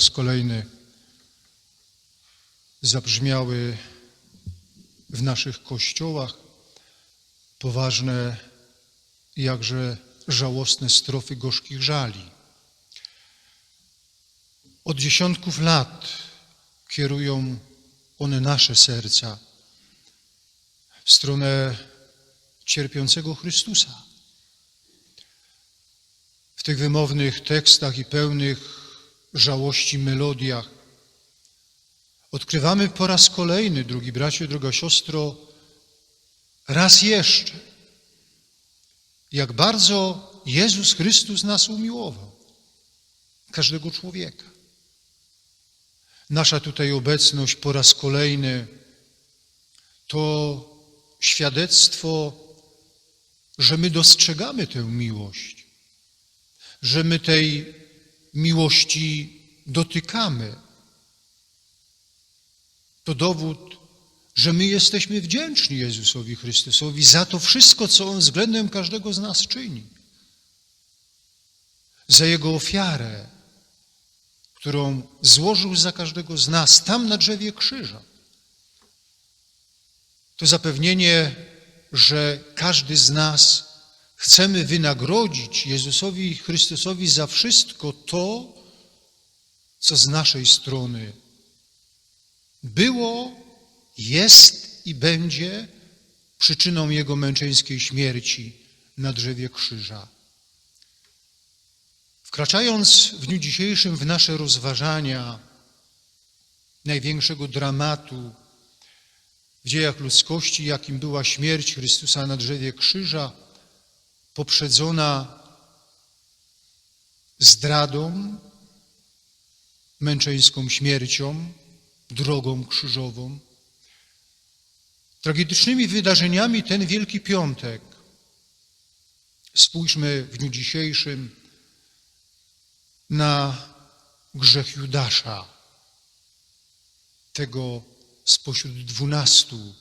raz kolejny zabrzmiały w naszych kościołach poważne, jakże żałosne strofy gorzkich żali. Od dziesiątków lat kierują one nasze serca w stronę cierpiącego Chrystusa. W tych wymownych tekstach i pełnych żałości melodiach odkrywamy po raz kolejny, drogi bracie, droga siostro, raz jeszcze, jak bardzo Jezus Chrystus nas umiłował, każdego człowieka. Nasza tutaj obecność po raz kolejny to świadectwo, że my dostrzegamy tę miłość, że my tej miłości dotykamy. To dowód, że my jesteśmy wdzięczni Jezusowi Chrystusowi za to wszystko, co On względem każdego z nas czyni. Za Jego ofiarę, którą złożył za każdego z nas tam na drzewie krzyża. To zapewnienie, że każdy z nas chcemy wynagrodzić Jezusowi Chrystusowi za wszystko to, co z naszej strony było, jest i będzie przyczyną Jego męczeńskiej śmierci na drzewie krzyża. Wkraczając w dniu dzisiejszym w nasze rozważania największego dramatu w dziejach ludzkości, jakim była śmierć Chrystusa na drzewie krzyża, poprzedzona zdradą, męczeńską śmiercią, drogą krzyżową, tragedycznymi wydarzeniami ten Wielki Piątek. Spójrzmy w dniu dzisiejszym na grzech Judasza, tego spośród dwunastu,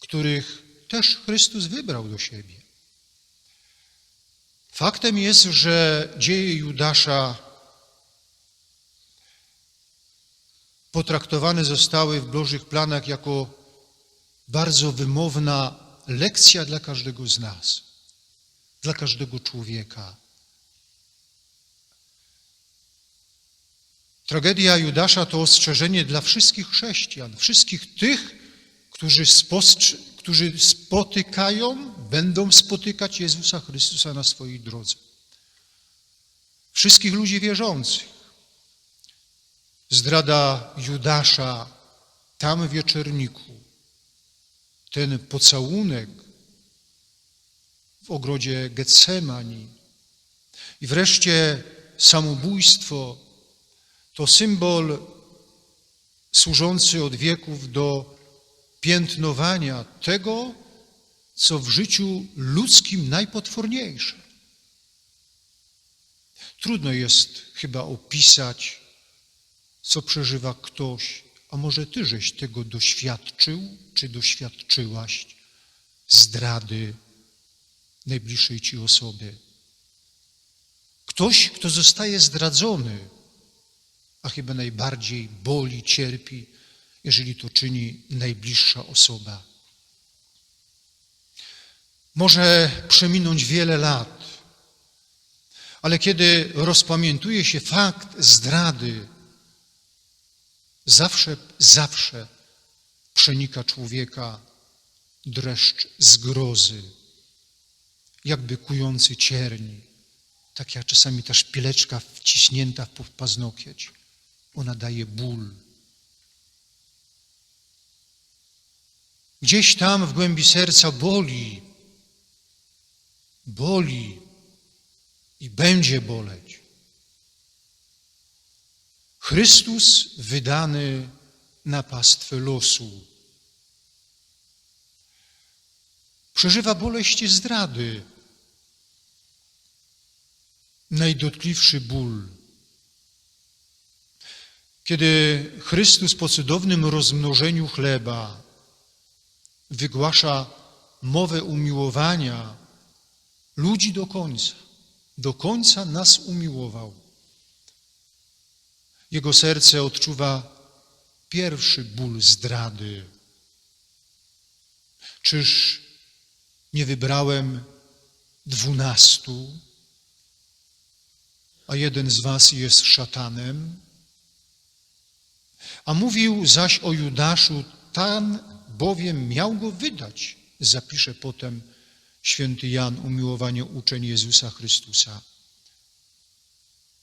których też Chrystus wybrał do siebie. Faktem jest, że dzieje Judasza potraktowane zostały w Bożych planach jako bardzo wymowna lekcja dla każdego z nas, dla każdego człowieka. Tragedia Judasza to ostrzeżenie dla wszystkich chrześcijan, wszystkich tych, którzy, którzy spotykają, będą spotykać Jezusa Chrystusa na swojej drodze. Wszystkich ludzi wierzących. Zdrada Judasza tam w wieczerniku, ten pocałunek w ogrodzie Getsemani i wreszcie samobójstwo to symbol służący od wieków do piętnowania tego, co w życiu ludzkim najpotworniejsze. Trudno jest chyba opisać, co przeżywa ktoś, a może ty żeś tego doświadczył, czy doświadczyłaś zdrady najbliższej ci osoby. Ktoś, kto zostaje zdradzony, a chyba najbardziej boli, cierpi, jeżeli to czyni najbliższa osoba. Może przeminąć wiele lat, ale kiedy rozpamiętuje się fakt zdrady, zawsze, zawsze przenika człowieka dreszcz zgrozy, jakby kujący cierni, tak jak czasami ta szpileczka wciśnięta w paznokieć. Ona daje ból. Gdzieś tam w głębi serca boli, boli i będzie boleć. Chrystus wydany na pastwę losu. Przeżywa boleść zdrady, najdotkliwszy ból. Kiedy Chrystus po cudownym rozmnożeniu chleba wygłasza mowę umiłowania ludzi do końca, do końca nas umiłował. Jego serce odczuwa pierwszy ból zdrady. Czyż nie wybrałem dwunastu, a jeden z was jest szatanem? A mówił zaś o Judaszu, tam bowiem miał go wydać, zapisze potem święty Jan, umiłowanie uczeń Jezusa Chrystusa.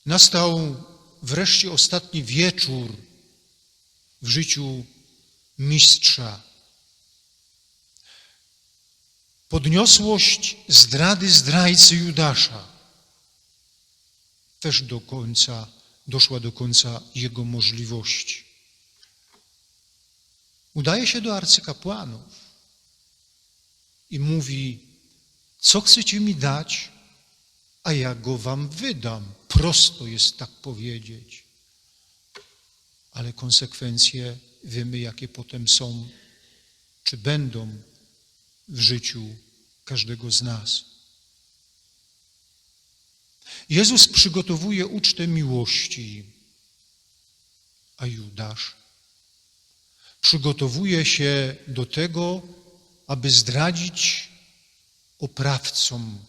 Nastał wreszcie ostatni wieczór w życiu mistrza. Podniosłość zdrady zdrajcy Judasza też do końca, doszła do końca jego możliwości. Udaje się do arcykapłanów i mówi, co chcecie mi dać, a ja go wam wydam. Prosto jest tak powiedzieć. Ale konsekwencje wiemy, jakie potem są, czy będą w życiu każdego z nas. Jezus przygotowuje ucztę miłości, a Judasz przygotowuje się do tego, aby zdradzić oprawcom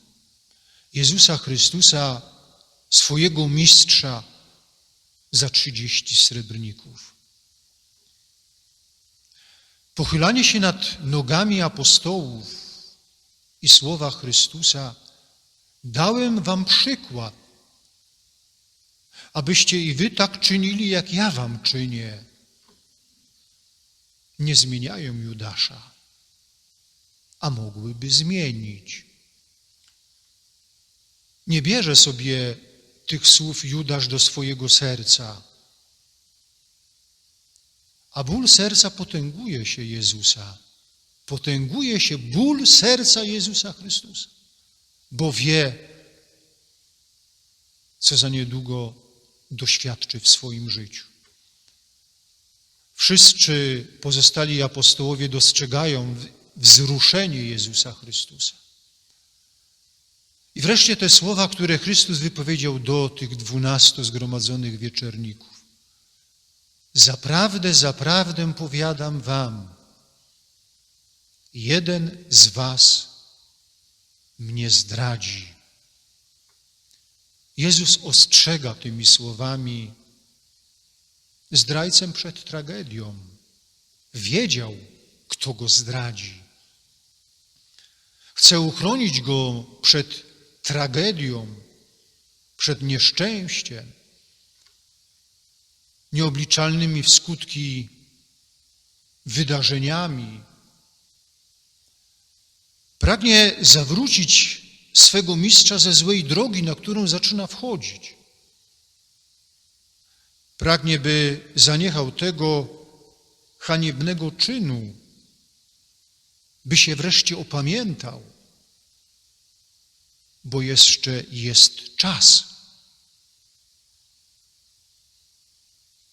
Jezusa Chrystusa, swojego mistrza, za trzydzieści srebrników. Pochylanie się nad nogami apostołów i słowa Chrystusa dałem wam przykład, abyście i wy tak czynili, jak ja wam czynię. Nie zmieniają Judasza, a mogłyby zmienić. Nie bierze sobie tych słów Judasz do swojego serca. A ból serca potęguje się Jezusa. Potęguje się ból serca Jezusa Chrystusa, bo wie, co za niedługo doświadczy w swoim życiu. Wszyscy pozostali apostołowie dostrzegają wzruszenie Jezusa Chrystusa. I wreszcie te słowa, które Chrystus wypowiedział do tych dwunastu zgromadzonych wieczerników. Zaprawdę, zaprawdę powiadam wam, jeden z was mnie zdradzi. Jezus ostrzega tymi słowami zdrajcę przed tragedią. Wiedział, kto go zdradzi. Chce uchronić go przed tragedią, przed nieszczęściem, nieobliczalnymi w skutki wydarzeniami. Pragnie zawrócić swego mistrza ze złej drogi, na którą zaczyna wchodzić. Pragnie, by zaniechał tego haniebnego czynu, by się wreszcie opamiętał bo jeszcze jest czas.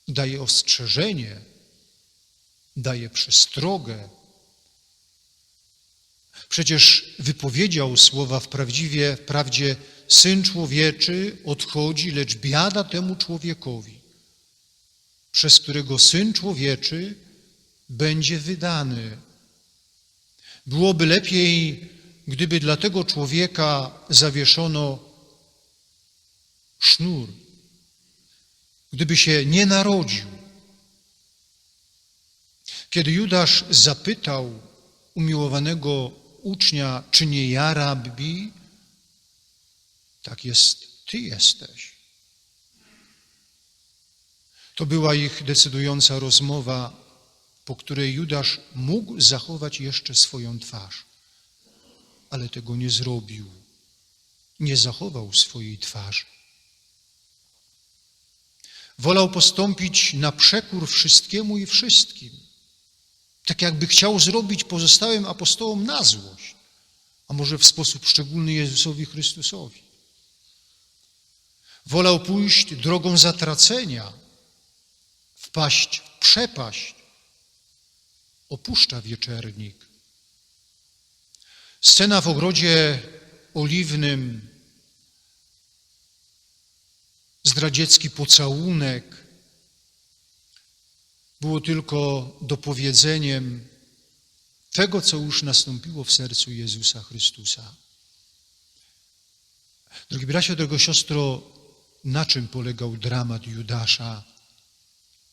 Daje ostrzeżenie, daje przestrogę. Przecież wypowiedział słowa wprawdziwie, wprawdzie Syn Człowieczy odchodzi, lecz biada temu człowiekowi, przez którego Syn Człowieczy będzie wydany. Byłoby lepiej gdyby dla tego człowieka zawieszono sznur, gdyby się nie narodził. Kiedy Judasz zapytał umiłowanego ucznia, czy nie ja, rabbi, tak jest, ty jesteś. To była ich decydująca rozmowa, po której Judasz mógł zachować jeszcze swoją twarz ale tego nie zrobił. Nie zachował swojej twarzy. Wolał postąpić na przekór wszystkiemu i wszystkim. Tak jakby chciał zrobić pozostałym apostołom na złość, a może w sposób szczególny Jezusowi Chrystusowi. Wolał pójść drogą zatracenia, wpaść w przepaść. Opuszcza wieczernik Scena w ogrodzie oliwnym, zdradziecki pocałunek, było tylko dopowiedzeniem tego, co już nastąpiło w sercu Jezusa Chrystusa. Drogi bracie, drogo siostro, na czym polegał dramat Judasza?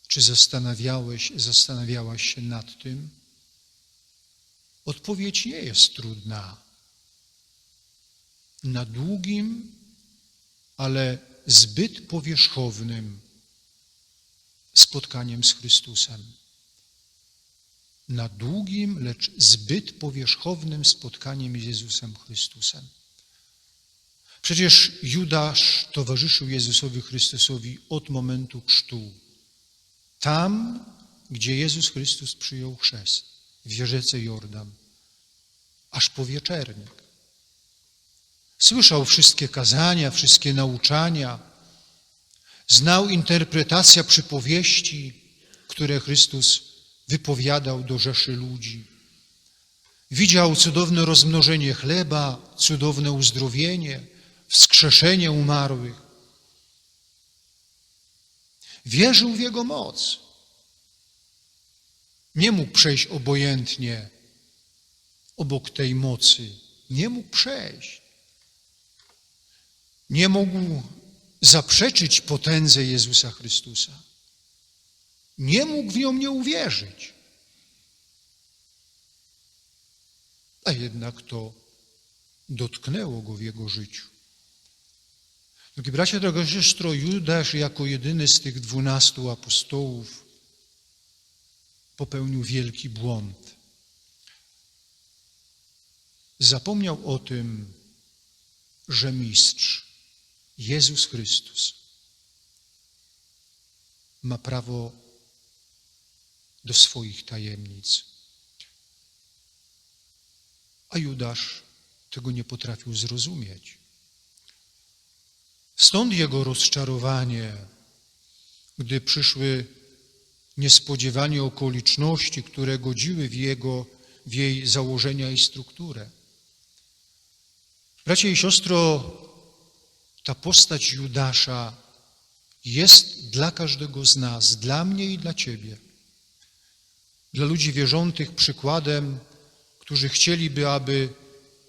Czy zastanawiałeś, zastanawiałaś się nad tym? Odpowiedź nie jest trudna. Na długim, ale zbyt powierzchownym spotkaniem z Chrystusem. Na długim, lecz zbyt powierzchownym spotkaniem z Jezusem Chrystusem. Przecież Judasz towarzyszył Jezusowi Chrystusowi od momentu chrztu. Tam, gdzie Jezus Chrystus przyjął chrzest, w rzece Jordan, aż po wieczernik. Słyszał wszystkie kazania, wszystkie nauczania, znał interpretację przypowieści, które Chrystus wypowiadał do rzeszy ludzi. Widział cudowne rozmnożenie chleba, cudowne uzdrowienie, wskrzeszenie umarłych. Wierzył w Jego moc. Nie mógł przejść obojętnie obok tej mocy. Nie mógł przejść. Nie mógł zaprzeczyć potędze Jezusa Chrystusa. Nie mógł w nią nie uwierzyć. A jednak to dotknęło go w jego życiu. Drogi bracia, droga siostro, Judasz jako jedyny z tych dwunastu apostołów popełnił wielki błąd. Zapomniał o tym, że mistrz, Jezus Chrystus, ma prawo do swoich tajemnic. A Judasz tego nie potrafił zrozumieć. Stąd jego rozczarowanie, gdy przyszły niespodziewanie okoliczności, które godziły w, jego, w jej założenia i strukturę. Bracie i siostro, ta postać Judasza jest dla każdego z nas, dla mnie i dla Ciebie. Dla ludzi wierzących przykładem, którzy chcieliby, aby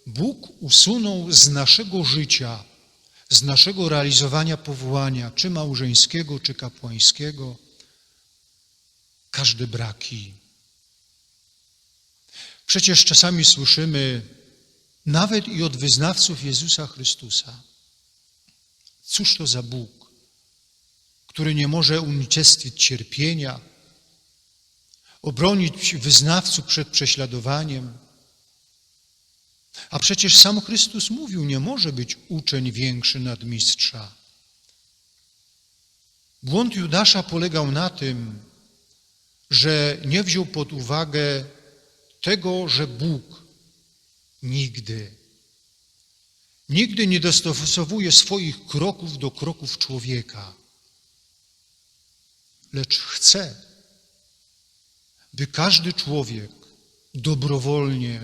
Bóg usunął z naszego życia z naszego realizowania powołania, czy małżeńskiego, czy kapłańskiego, każde braki. Przecież czasami słyszymy, nawet i od wyznawców Jezusa Chrystusa, cóż to za Bóg, który nie może unicestwić cierpienia, obronić wyznawców przed prześladowaniem, a przecież sam Chrystus mówił, nie może być uczeń większy nad mistrza. Błąd Judasza polegał na tym, że nie wziął pod uwagę tego, że Bóg nigdy, nigdy nie dostosowuje swoich kroków do kroków człowieka, lecz chce, by każdy człowiek dobrowolnie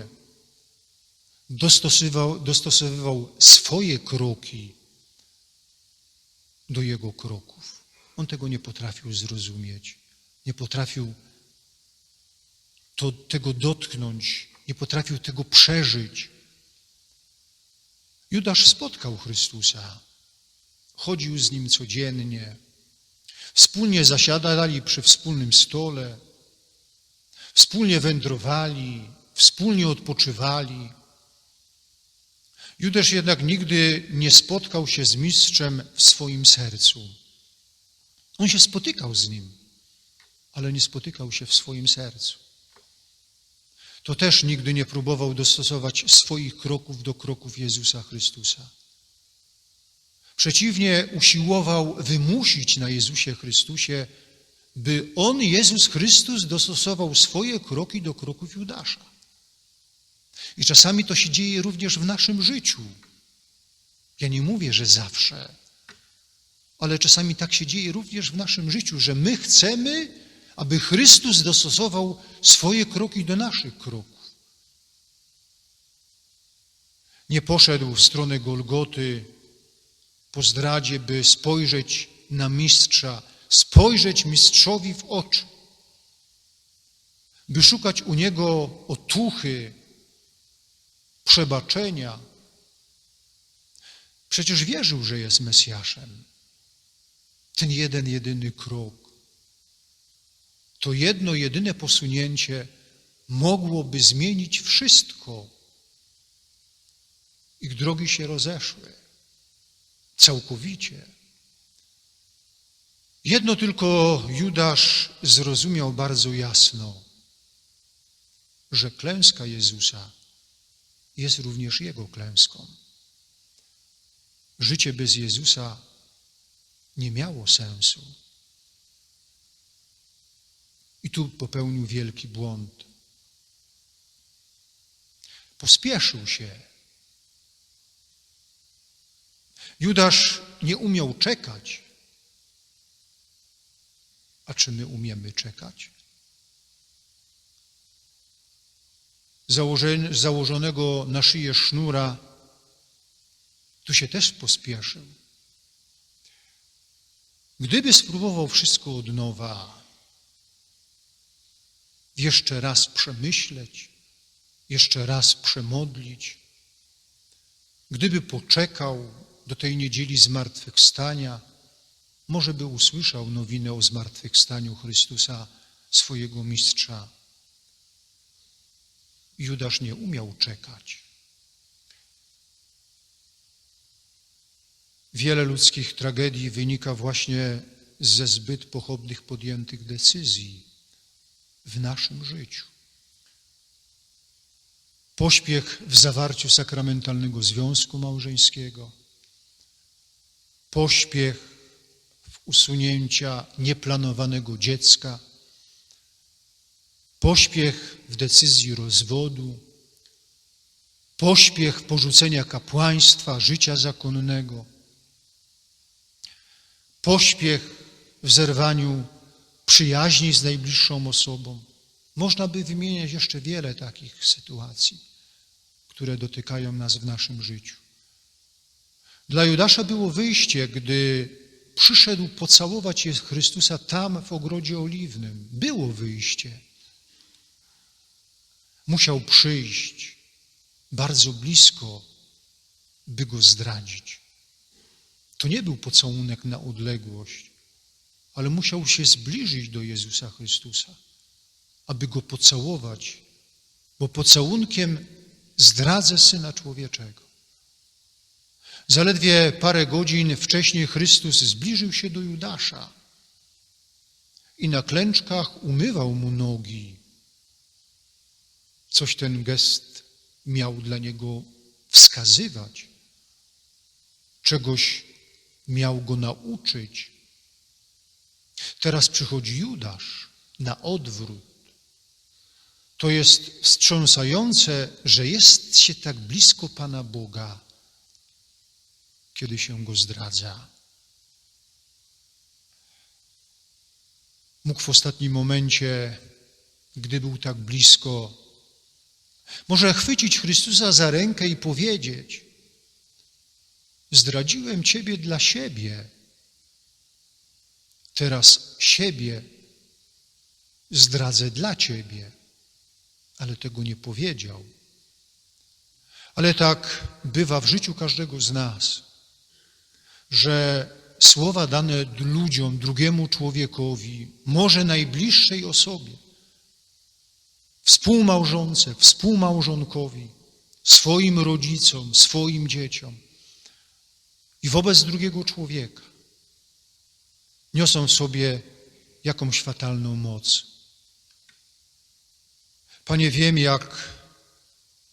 dostosowywał, dostosowywał swoje kroki do jego kroków. On tego nie potrafił zrozumieć, nie potrafił to, tego dotknąć, nie potrafił tego przeżyć. Judasz spotkał Chrystusa, chodził z nim codziennie, wspólnie zasiadali przy wspólnym stole, wspólnie wędrowali, wspólnie odpoczywali. Judasz jednak nigdy nie spotkał się z mistrzem w swoim sercu. On się spotykał z nim, ale nie spotykał się w swoim sercu. To też nigdy nie próbował dostosować swoich kroków do kroków Jezusa Chrystusa. Przeciwnie, usiłował wymusić na Jezusie Chrystusie, by On, Jezus Chrystus, dostosował swoje kroki do kroków Judasza. I czasami to się dzieje również w naszym życiu. Ja nie mówię, że zawsze, ale czasami tak się dzieje również w naszym życiu, że my chcemy, aby Chrystus dostosował swoje kroki do naszych kroków. Nie poszedł w stronę Golgoty po zdradzie, by spojrzeć na mistrza, spojrzeć mistrzowi w oczy. by szukać u Niego otuchy, przebaczenia. Przecież wierzył, że jest Mesjaszem. Ten jeden, jedyny krok, to jedno, jedyne posunięcie mogłoby zmienić wszystko. Ich drogi się rozeszły całkowicie. Jedno tylko Judasz zrozumiał bardzo jasno, że klęska Jezusa jest również Jego klęską. Życie bez Jezusa nie miało sensu. I tu popełnił wielki błąd. Pospieszył się. Judasz nie umiał czekać. A czy my umiemy czekać? Założonego na szyję sznura tu się też pospieszył. Gdyby spróbował wszystko od nowa, jeszcze raz przemyśleć, jeszcze raz przemodlić, gdyby poczekał do tej niedzieli zmartwychwstania, może by usłyszał nowinę o zmartwychwstaniu Chrystusa, swojego mistrza. Judasz nie umiał czekać. Wiele ludzkich tragedii wynika właśnie ze zbyt pochopnych podjętych decyzji w naszym życiu. Pośpiech w zawarciu sakramentalnego związku małżeńskiego, pośpiech w usunięcia nieplanowanego dziecka, pośpiech w decyzji rozwodu, pośpiech porzucenia kapłaństwa, życia zakonnego, pośpiech w zerwaniu przyjaźni z najbliższą osobą. Można by wymieniać jeszcze wiele takich sytuacji, które dotykają nas w naszym życiu. Dla Judasza było wyjście, gdy przyszedł pocałować Chrystusa tam w ogrodzie oliwnym. Było wyjście. Musiał przyjść bardzo blisko, by go zdradzić. To nie był pocałunek na odległość, ale musiał się zbliżyć do Jezusa Chrystusa, aby go pocałować, bo pocałunkiem zdradzę Syna Człowieczego. Zaledwie parę godzin wcześniej Chrystus zbliżył się do Judasza i na klęczkach umywał mu nogi. Coś ten gest miał dla niego wskazywać, czegoś miał go nauczyć. Teraz przychodzi Judasz na odwrót. To jest wstrząsające, że jest się tak blisko Pana Boga, kiedy się go zdradza. Mógł w ostatnim momencie, gdy był tak blisko, może chwycić Chrystusa za rękę i powiedzieć: Zdradziłem Ciebie dla siebie Teraz siebie zdradzę dla Ciebie, ale tego nie powiedział. Ale tak bywa w życiu każdego z nas, że słowa dane ludziom, drugiemu człowiekowi, może najbliższej osobie, współmałżonce, współmałżonkowi, swoim rodzicom, swoim dzieciom i wobec drugiego człowieka niosą w sobie jakąś fatalną moc. Panie, wiem, jak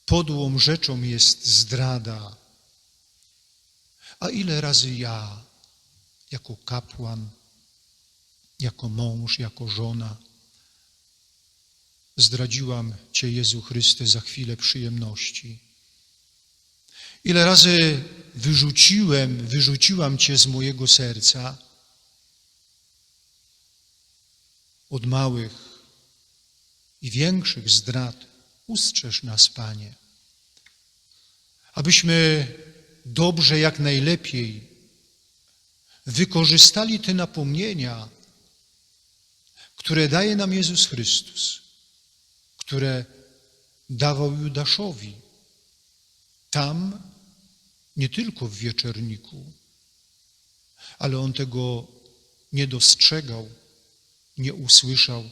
podłą rzeczą jest zdrada. A ile razy ja, jako kapłan, jako mąż, jako żona, zdradziłam Cię, Jezu Chryste, za chwilę przyjemności. Ile razy wyrzuciłem, wyrzuciłam Cię z mojego serca, od małych i większych zdrad. Ustrzeż nas, Panie, abyśmy dobrze, jak najlepiej wykorzystali te napomnienia, które daje nam Jezus Chrystus, które dawał Judaszowi. Tam, nie tylko w wieczerniku, ale on tego nie dostrzegał, nie usłyszał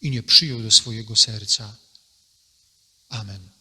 i nie przyjął do swojego serca. Amen.